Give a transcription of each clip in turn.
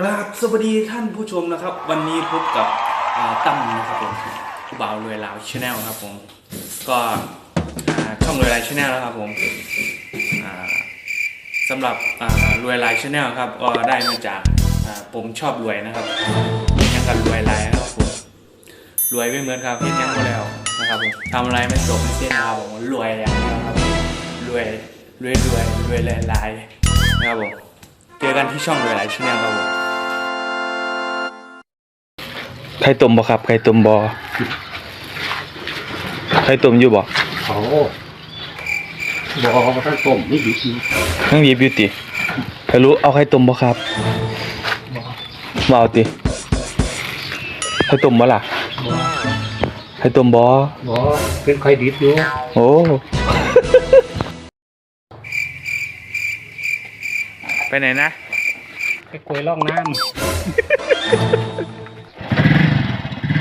กราบสวัสดีท่านผู้ชมนะครับ วันนี้พบกับตั้มนะครับผมบ่าวรวยลาวชาแนลครับผมก็ช่องรวยลายชาแนลแล้วครับผมอ่าสำหรับรวยลายชาแนลครับก็ได้มาจากผมชอบรวยนะครับยังกันรวยลายนะครับผมรวยไม่เหมือนครับเพียงยังก็แล้วนะครับผมทำอะไรไม่จบไม่สิ้นนะครับผมรวยอย่างเดียวครับรวยรวยรวยรวยลายลายนะครับผมเจอกันที่ช่องรวยลายชาแนลครับผม ไข่ต้มบ่ครับไข่ต้มบ่ไข่ต้มอยู่บ่เขาบอกว่าท่านต้มนี่ดีจริงนั่งบีบอยู่ติใครรู้เอาไข่ต้มบ่ครับบ่เอาติไข่ต้มบ่ล่ะไข่ต้มบ่บอกเป็นใครดิบอยู่โอ้ไปไหนนะไปกล้วยล่องน้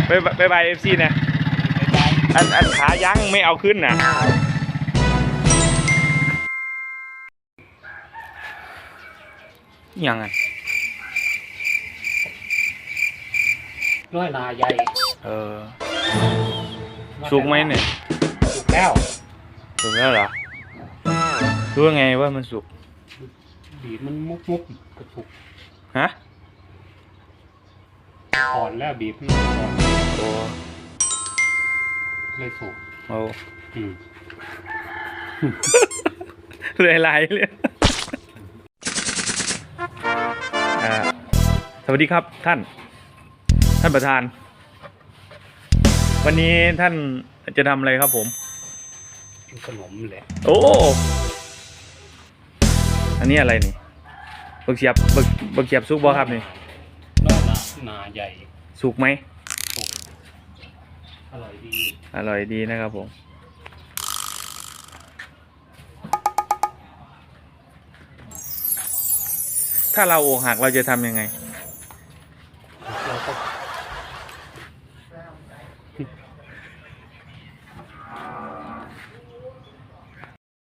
ไปไปบายเอฟซีนะอันอันขายั้งไม่เอาขึ้นนะยังไงำน้อยนาใหญ่ เออสุกไหมเนี่ยสุกแล้วสุกแล้วเหรอรู้ไงว่ามันสุก บีบมันมุกมุกกระสุก ฮะอ่อน แล้วบีบมันอ่อนโอ้เลยสุกโอ้อืมเลยไหลเลยอ่าสวัสดีครับท่าน ท่านประธาน วันนี้ท่านจะทำอะไรครับผมเป็นขนมแหละโอ้ อันนี้อะไรนี่บักเสียบบักบักเสียบสุกบ่ครับนี่น้อยนานาใหญ่ สุกไหม อร่อยดีอร่อยดีนะครับผม ถ้าเราอกหักเราจะทำยังไง เราก็